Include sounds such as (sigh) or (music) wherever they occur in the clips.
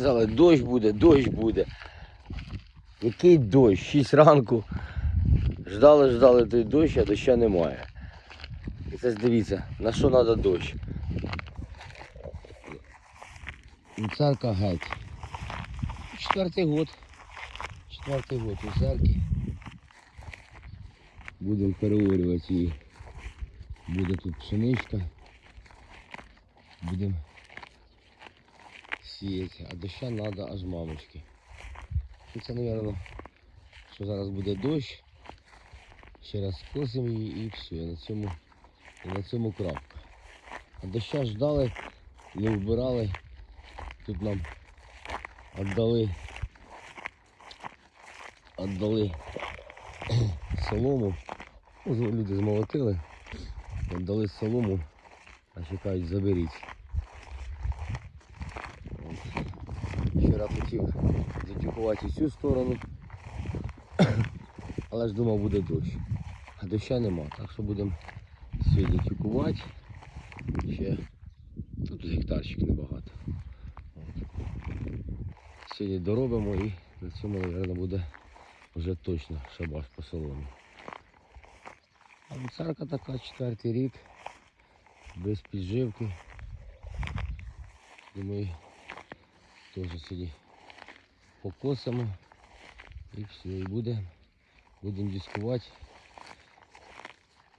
Сказали, дощ буде, дощ буде. Який дощ? 6 ранку. Ждали, ждали той дощ, а доща немає. І це дивіться, на що треба дощ. Царка геть. Четвертий год. Четвертий год церкві. Будемо переорювати її. Буде тут пшеничка. Будемо сіяти. А доща треба аж мамочки. І це, мабуть, що зараз буде дощ. Ще раз косимо її і все. На цьому, на цьому крапка. А доща ждали, не вбирали. Тут нам віддали, віддали (clears throat) солому. Ну, люди змолотили, віддали солому, а чекають заберіть. От. Вчора хотів затюкувати цю сторону, (coughs) але ж думав буде дощ. А доща нема, так що будемо сьогодні тюкувати. Ще тут гектарчик небагато. От. Сьогодні доробимо і на цьому, мабуть, буде вже точно шабаш по соломі. А царка така четвертий рік, без підживки. Думаю, теж сьогодні покосимо і все, і буде. Будемо дискувати,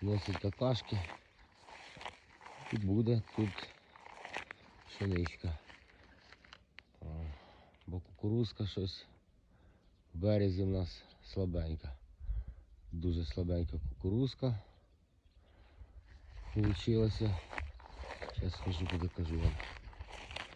носить какашки. Тут буде, тут пшеничка. Бо кукурузка щось в березі в нас слабенька. Дуже слабенька кукурузка получилася. Зараз схожу покажу вам.